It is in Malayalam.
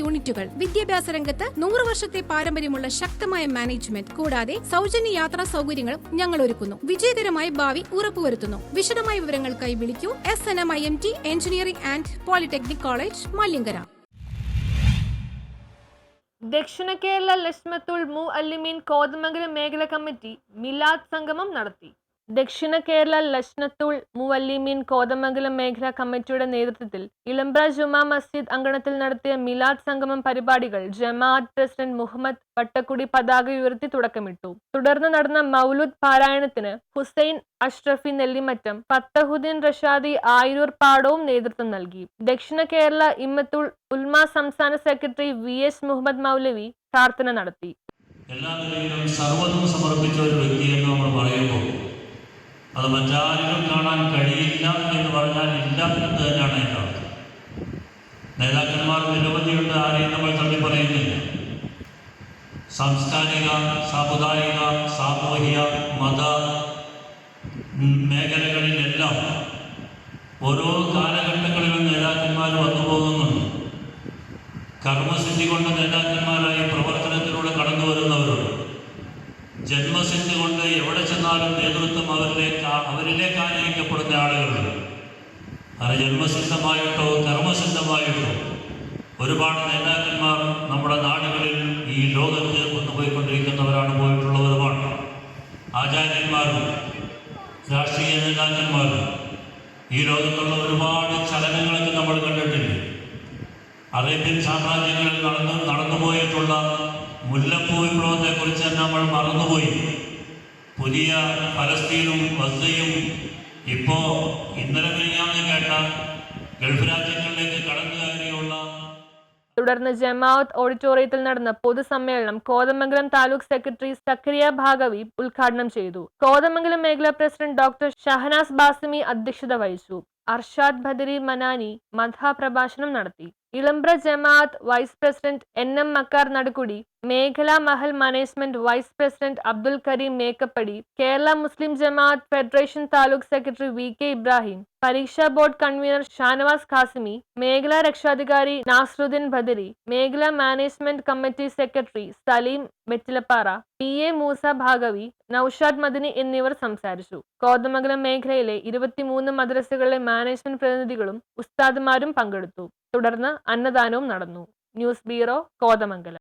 യൂണിറ്റുകൾ. വിദ്യാഭ്യാസ രംഗത്ത് നൂറ് വർഷത്തെ പാരമ്പര്യമുള്ള ശക്തമായ മാനേജ്മെന്റ്. കൂടാതെ സൗജന്യ യാത്രാ സൗകര്യങ്ങളും ഞങ്ങൾ ഒരുക്കുന്നു വിജയകരമായ ഭാവി ഉറപ്പുവരുത്തുന്നു. വിശദമായ വിവരങ്ങൾക്കായി വിളിക്കൂ. S N M I M T engineering and polytechnic college Malyankara. Dakshina Kerala ലക്ഷ്മത്തുൾ മു അല്ലിമീൻ കോതമംഗലം മേഖല കമ്മിറ്റി മിലാദ് സംഗമം നടത്തി. ദക്ഷിണ കേരള ലഷ്നത്തുൾ മുവല്ലിമീൻ കോതമംഗലം മേഖലാ കമ്മിറ്റിയുടെ നേതൃത്വത്തിൽ ഇളമ്പ്ര ജുമാ മസ്ജിദ് അങ്കണത്തിൽ നടത്തിയ മിലാദ് സംഗമം പരിപാടികൾ ജമാഅത്ത് പ്രസിഡന്റ് മുഹമ്മദ് വട്ടക്കുടി പതാക ഉയർത്തി തുടക്കമിട്ടു. തുടർന്ന് നടന്ന മൗലുദ് പാരായണത്തിന് ഹുസൈൻ അഷ്റഫി നെല്ലിമറ്റം ഫത്തഹുദ്ദീൻ റഷാദി ആയിരൂർ പാടവും നേതൃത്വം നൽകി. ദക്ഷിണ കേരള ഇമ്മത്തുൾ ഉൽമ സംസ്ഥാന secretary V S Muhammad Maulavi പ്രാർത്ഥന നടത്തി. എല്ലാ നിലയിലും സർവതും സമർപ്പിച്ച ഒരു വ്യക്തി എന്ന് നമ്മൾ പറയുമ്പോൾ അത് മറ്റാരിലും കാണാൻ കഴിയില്ല എന്ന് പറഞ്ഞാൽ ഇല്ല എന്ന് തന്നെയാണ് എന്റെ അർത്ഥം. നേതാക്കന്മാർ നിരവധിയുണ്ട് ആരെയും നമ്മൾ തള്ളി പറയുന്നില്ല. സാംസ്കാരിക സാമുദായിക സാമൂഹിക മത മേഖലകളിലെല്ലാം ഓരോ കാലഘട്ടങ്ങളിലും നേതാക്കന്മാർ വന്നു പോകുന്നുണ്ട്. കർമ്മസിദ്ധി കൊണ്ട് നേതാക്കന്മാരായി പ്രവർത്തനത്തിലൂടെ കടന്നു വരുന്നവരുണ്ട് ജന്മസിദ്ധി കൊണ്ട് എവിടെ ചെന്നാലും നേതൃത്വം അവരിലേക്ക് അവരിലേക്ക് ആനയിക്കപ്പെടുന്ന ആളുകളുണ്ട്. അത് ജന്മസിദ്ധമായിട്ടോ കർമ്മസിദ്ധമായിട്ടോ ഒരുപാട് നേതാക്കന്മാർ നമ്മുടെ നാടുകളിൽ ഈ ലോകത്ത് കൊണ്ടുപോയിക്കൊണ്ടിരിക്കുന്നവരാണ് പോയിട്ടുള്ളവരുമാണ്. ആചാര്യന്മാരും രാഷ്ട്രീയ നേതാക്കന്മാരും ഈ ലോകത്തുള്ള ഒരുപാട് ചലനങ്ങളൊക്കെ നമ്മൾ കണ്ടിട്ടില്ല? അറേബ്യൻ സാമ്രാജ്യങ്ങളിൽ നടന്നു നടന്നുപോയിട്ടുള്ള മുല്ലപ്പൂ വിപ്ലവത്തെക്കുറിച്ച് നമ്മൾ മറന്നുപോയി. പുതിയ ഫലസ്തീനും വസ്തയും ഇപ്പോൾ ഇന്നലെ കഴിഞ്ഞാന്ന് കേട്ട ഗൾഫ് രാജ്യങ്ങളിലേക്ക് കടന്നു കയറിയുള്ള തുടർന്ന് ജമാഅത്ത് ഓഡിറ്റോറിയത്തിൽ നടന്ന പൊതുസമ്മേളനം കോതമംഗലം താലൂക്ക് സെക്രട്ടറി സക്രിയ ഭാഗവി ഉദ്ഘാടനം ചെയ്തു. കോതമംഗലം മേഖലാ പ്രസിഡന്റ് ഡോക്ടർ ഷഹനാസ് ബാസിമി അധ്യക്ഷത വഹിച്ചു. അർഷാദ് ബദരി മനാനി മഥാപ്രഭാഷണം നടത്തി. Ilambra Jamaat vice president N M Makkar Nadukkudi മേഖലാ Mahal management vice president Abdul Kareem Mekkappady Kerala Muslim Jamaat federation taluk secretary V K Ibrahim പരീക്ഷാ ബോർഡ് കൺവീനർ ഷാനവാസ് ഖാസിമി മേഖലാ രക്ഷാധികാരി നാസറുദ്ദീൻ ബദരി മേഖലാ management committee secretary Saleem Vettilappara P A Moosa Bhagavi Noushad Madani എന്നിവർ സംസാരിച്ചു. കോതമംഗലം മേഖലയിലെ ഇരുപത്തിമൂന്ന് മദ്രസകളിലെ മാനേജ്മെന്റ് പ്രതിനിധികളും ഉസ്താദുമാരും പങ്കെടുത്തു. തുടർന്ന് അന്നദാനവും നടന്നു. News bureau Kothamangalam.